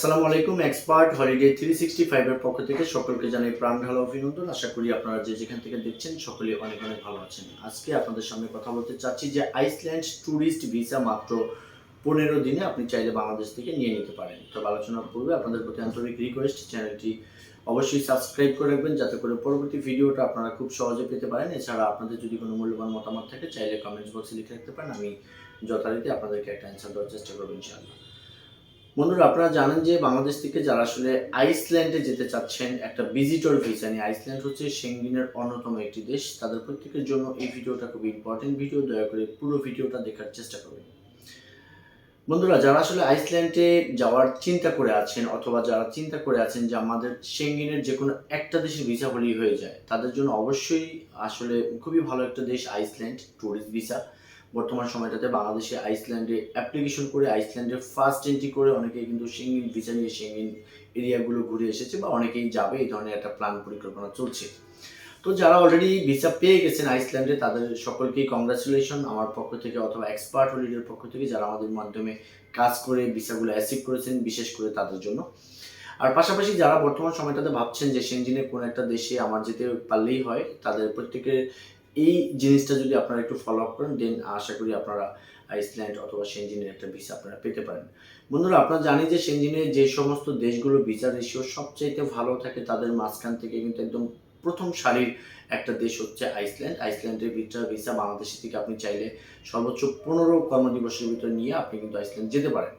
আসসালামু আলাইকুম expert holiday three sixty ফাইভের পক্ষ থেকে সকলকে জানাই প্রাণ ভালো অভিনন্দন। আশা করি আপনারা যে যেখান থেকে দেখছেন সকলে অনেক অনেক ভালো আছেন। আজকে আপনাদের সামনে কথা বলতে চাচ্ছি যে আইসল্যান্ড ট্যুরিস্ট ভিসা মাত্র পনেরো দিনে আপনি চাইলে বাংলাদেশ থেকে নিয়ে নিতে পারেন। তবে আলোচনার পূর্বে আপনাদের প্রতি আন্তরিক রিকোয়েস্ট চ্যানেলটি অবশ্যই সাবস্ক্রাইব করে রাখবেন যাতে করে পরবর্তী ভিডিওটা আপনারা খুব সহজে পেতে পারেন। এছাড়া আপনাদের যদি কোনো মূল্যবান মতামত থাকে, চাইলে কমেন্টস বক্সে লিখে রাখতে পারেন। আমি যথারীতি আপনাদেরকে একটা অ্যান্সার দেওয়ার চেষ্টা করব ইনশাআল্লাহ। বন্ধুরা, আপনারা জানেন যে বাংলাদেশ থেকে যারা আসলে আইসল্যান্ডে যেতে চাচ্ছেন, একটা ভিজিটর ভিসা নিয়ে, আইসল্যান্ড হচ্ছে সেঙ্গিনের অন্যতম একটি দেশ, তাদের প্রত্যেকের জন্য এই ভিডিওটা খুব ইম্পর্টেন্ট ভিডিও দয়া করে পুরো ভিডিওটা দেখার চেষ্টা করবেন। বন্ধুরা, যারা আসলে আইসল্যান্ডে যাওয়ার চিন্তা করে আছেন, অথবা যারা চিন্তা করে আছেন যে আমাদের সেঙ্গিনের যে কোনো একটা দেশের ভিসা হলেই হয়ে যায়, তাদের জন্য অবশ্যই আসলে খুবই ভালো একটা দেশ, আইসল্যান্ড ট্যুরিস্ট ভিসা বর্তমান সময়টাতে বাংলাদেশে আইসল্যান্ডে অ্যাপ্লিকেশন করে আইসল্যান্ডে ফার্স্ট এন্ট্রি করে অনেকেই কিন্তু সেঙ্গিন ভিসা নিয়ে সেঙ্গিন এরিয়াগুলো ঘুরে এসেছে বা অনেকেই যাবে, এই ধরনের একটা প্ল্যান পরিকল্পনা চলছে। তো যারা অলরেডি ভিসা পেয়ে গেছেন আইসল্যান্ডে, তাদের সকলকেই কংগ্রাচুলেশন আমার পক্ষ থেকে অথবা এক্সপার্ট হলিডের পক্ষ থেকে যারা আমাদের মাধ্যমে কাজ করে ভিসাগুলো অ্যাসিভ করেছেন, বিশেষ করে তাদের জন্য। আর পাশাপাশি যারা বর্তমান সময়টাতে ভাবছেন যে সেনজিনের কোনো একটা দেশে আমার যেতে পারলেই হয়, তাদের প্রত্যেকের এই জিনিসটা যদি আপনারা একটু ফলো আপ করেন দেন আশা করি আপনারা আইসল্যান্ড অথবা সেনজিনের একটা ভিসা আপনারা পেতে পারেন। বন্ধুরা, আপনারা জানি যে সেনজিনের যে সমস্ত দেশগুলো ভিসা রেশিও সবচাইতে ভালো থাকে তাদের মাঝখান থেকে কিন্তু একদম প্রথম সারির একটা দেশ হচ্ছে আইসল্যান্ড আইসল্যান্ডের ভিসা ভিসা বাংলাদেশের থেকে আপনি চাইলে সর্বোচ্চ পনেরো কর্মদিবসের ভিতরে নিয়ে আপনি কিন্তু আইসল্যান্ড যেতে পারেন।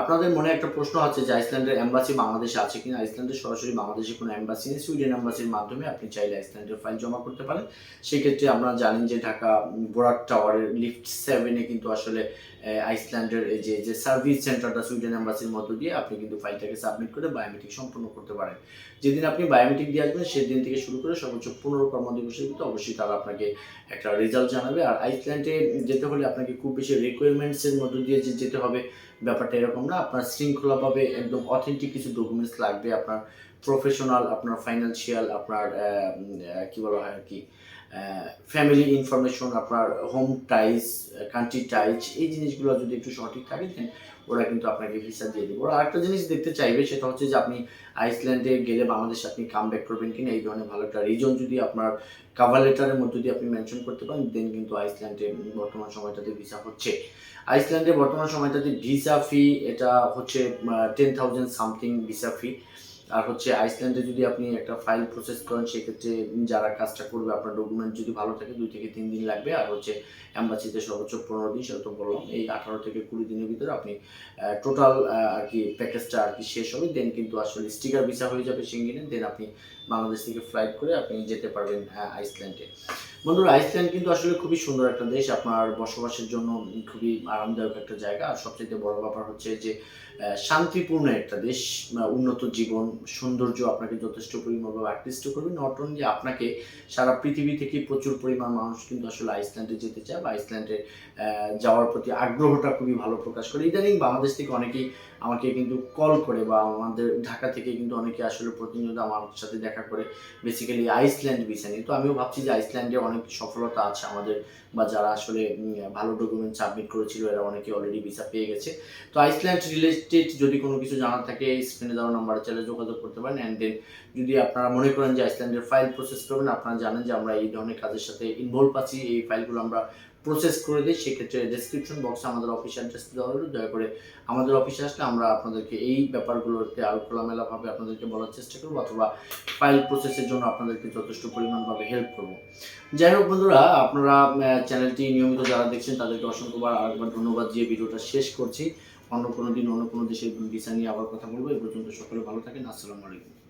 আপনাদের মনে একটা প্রশ্ন আছে যে আইসল্যান্ডের এম্বাসি বাংলাদেশে আছে কিনা? আইসল্যান্ডের সরাসরি বাংলাদেশে কোনো অ্যাম্বাসি নেই। সুইডেন অ্যাম্বাসির মাধ্যমে আপনি চাইলে আইসল্যান্ডের ফাইল জমা করতে পারেন। সেক্ষেত্রে আমরা জানেন যে ঢাকা বোরাক টাওয়ারের লিফট সেভেনে কিন্তু আসলে আইসল্যান্ডের যে যে সার্ভিস সেন্টারটা সুইডেন এম্বাসির মধ্য দিয়ে আপনি কিন্তু ফাইলটাকে সাবমিট করে বায়োমেট্রিক সম্পূর্ণ করতে পারেন। যেদিন আপনি বায়োমেট্রিক দিয়ে আসবেন, সেদিন থেকে শুরু করে সর্বোচ্চ পনেরো কর্মদিবসের ভিতরে অবশ্যই তারা আপনাকে একটা রেজাল্ট জানাবে। আর আইসল্যান্ডে যেতে হলে আপনাকে খুব বেশি রিকোয়ারমেন্টসের মধ্য দিয়ে যে যেতে হবে, ব্যাপারটা এরকম না। আপনার শৃঙ্খলাভাবে একদম অথেন্টিক কিছু ডকুমেন্টস লাগবে। আপনার প্রফেশনাল আপনার ফাইন্যান্সিয়াল আপনার কি বলা হয় আর কি ফ্যামিলি ইনফরমেশন আপনার হোম টাইজ কান্ট্রি টাইজ এই জিনিসগুলো যদি একটু সঠিক থাকে দেন ওরা কিন্তু আপনাকে ভিসা দিয়ে দেবে। ওরা আরেকটা জিনিস দেখতে চাইবে, সেটা হচ্ছে যে আপনি আইসল্যান্ডে গেলে বাংলাদেশে আপনি কাম ব্যাক করবেন কিনা, এই ধরনের ভালো একটা রিজন যদি আপনার কাভার লেটারের মধ্যে দিয়ে আপনি মেনশন করতে পারেন দেন কিন্তু আইসল্যান্ডে বর্তমান সময়টাতে ভিসা হচ্ছে। আইসল্যান্ডে বর্তমান সময়টাতে ভিসা ফি এটা হচ্ছে ten thousand something visa fee আর হচ্ছে আইসল্যান্ডে যদি আপনি একটা ফাইল প্রসেস করেন, সেক্ষেত্রে যারা কাজটা করবে, আপনার ডকুমেন্ট যদি ভালো থাকে, দুই থেকে তিন দিন লাগবে। আর হচ্ছে অ্যাম্বাসিতে সর্বোচ্চ পনেরো দিন সেটা তো বললাম। এই আঠারো থেকে কুড়ি দিনের ভিতরে আপনি টোটাল আর কি প্যাকেজটা আর কি শেষ হবে। দেন কিন্তু আসলে স্টিকার ভিসা হয়ে যাবে সিঙ্গিনে দেন আপনি বাংলাদেশ থেকে ফ্লাইট করে আপনি যেতে পারবেন আইসল্যান্ডে। বন্ধুরা, আইসল্যান্ড কিন্তু আসলে খুবই সুন্দর একটা দেশ। আপনার বসবাসের জন্য খুবই আরামদায়ক একটা জায়গা। আর সবচেয়ে বড় ব্যাপার হচ্ছে যে শান্তিপূর্ণ একটা দেশ, উন্নত জীবন সৌন্দর্য আপনাকে যথেষ্ট পরিমাণভাবে আকৃষ্ট করবে। নট অনলি আপনাকে সারা পৃথিবী থেকে প্রচুর পরিমাণ মানুষ কিন্তু আসলে আইসল্যান্ডে যেতে চায় বা আইসল্যান্ডে যাওয়ার প্রতি আগ্রহটা খুবই ভালো প্রকাশ করে। ইদানিং বাংলাদেশ থেকে অনেকেই আমাকে কিন্তু কল করে বা আমাদের ঢাকা থেকে কিন্তু অনেকে আসলে প্রতিনিয়ত আমার সাথে দেখা করে বেসিক্যালি আইসল্যান্ড বিষয় নিয়ে। তো আমিও ভাবছি যে আইসল্যান্ডে অনেক সফলতা আছে আমাদের বা যারা আসলে ভালো ডকুমেন্ট সাবমিট করেছিল, এরা অনেকে অলরেডি ভিসা পেয়ে গেছে। তো আইসল্যান্ড রিলেটেড যদি কোনো কিছু জানার থাকে স্ক্রিনে দেওয়া নাম্বারে চাইলে যোগাযোগ করতে পারেন অ্যান্ড দেন যদি আপনারা মনে করেন যে আইসল্যান্ডের ফাইল প্রসেস করবেন, আপনারা জানেন যে আমরা এই ধরনের কাজের সাথে ইনভলভ আছি। এই ফাইলগুলো আমরা প্রসেস করে দিই, সেক্ষেত্রে ডেসক্রিপশন বক্সে আমাদের অফিস অ্যাড্রেস দেওয়া হলো। দয়া করে আমাদের অফিসে আসলে আমরা আপনাদেরকে এই ব্যাপারগুলোতে আরও খোলামেলাভাবে আপনাদেরকে বলার চেষ্টা করব, অথবা ফাইল প্রসেসের জন্য আপনাদেরকে যথেষ্ট পরিমাণভাবে হেল্প করব। যাই হোক বন্ধুরা, আপনারা চ্যানেলটি নিয়মিত যারা দেখছেন, তাদেরকে অসংখ্যবার আরেকবার ধন্যবাদ দিয়ে ভিডিওটা শেষ করছি। অন্য কোনো দিন, অন্য কোনো দেশের ভিসা নিয়ে আবার কথা বলব। এই পর্যন্ত সকলে ভালো থাকেন। আসসালামু আলাইকুম।